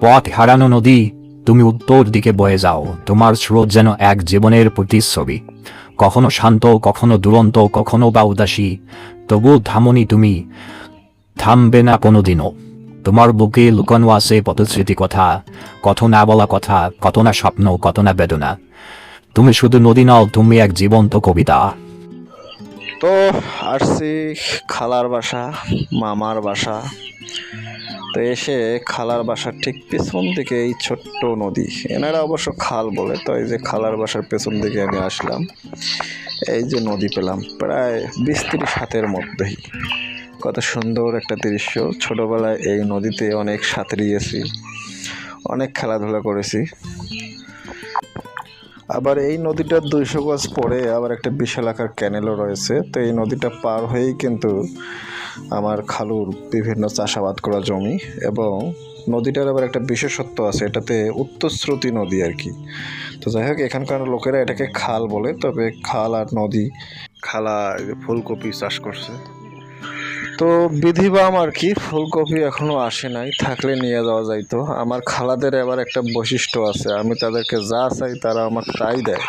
পথ হারানো নদী, তুমি উত্তর দিকে বয়ে যাও। তোমার স্রোত যেন এক জীবনের প্রতিচ্ছবি। কখনো শান্ত, কখনো দুরন্ত, কখনো বা উদাসী। তবু থামনি তুমি, থামবে না কোনোদিনও। তোমার বুকে লুকানো আছে পদস্মৃতি কথা। কত না বলা কথা, কত না স্বপ্ন, কত না বেদনা। তুমি শুধু নদী নাও, তুমি এক জীবন্ত কবিতা। তো আসছি খালার বাসা, মামার বাসা। তো এসে খালার বাসার ঠিক পেছন দিকে এই ছোট্ট নদী। এনারা অবশ্য খাল বলে, তো এই যে খালার বাসার পেছন দিকে আমি আসলাম। এই যে নদী পেলাম, প্রায় বিশ তিরিশ হাতের মধ্যেই। কত সুন্দর একটা দৃশ্য। ছোটোবেলায় এই নদীতে অনেক সাঁতরিয়েছি, অনেক খেলাধুলা করেছি। আবার এই নদীটার দুইশো গজ পরে আবার একটা বিশাল আকার ক্যানেলও রয়েছে। তো এই নদীটা পার হয়েই কিন্তু আমার খালুর বিভিন্ন চাষাবাদ করা জমি এবং নদীটার আবার একটা বিশেষত্ব আছে, এটাতে উত্তরস্রোতী নদী আর কি। তো যাই হোক, এখানকার লোকেরা এটাকে খাল বলে, তবে খাল আর নদী, খালা ফুলকপি চাষ করছে। তো বিধিবাম আর কি, ফুলকপি এখনও আসে নাই, থাকলে নিয়ে যাওয়া যাইতো। আমার খালাদের এবার একটা বৈশিষ্ট্য আছে, আমি তাদেরকে যা চাই তারা আমার তাই দেয়।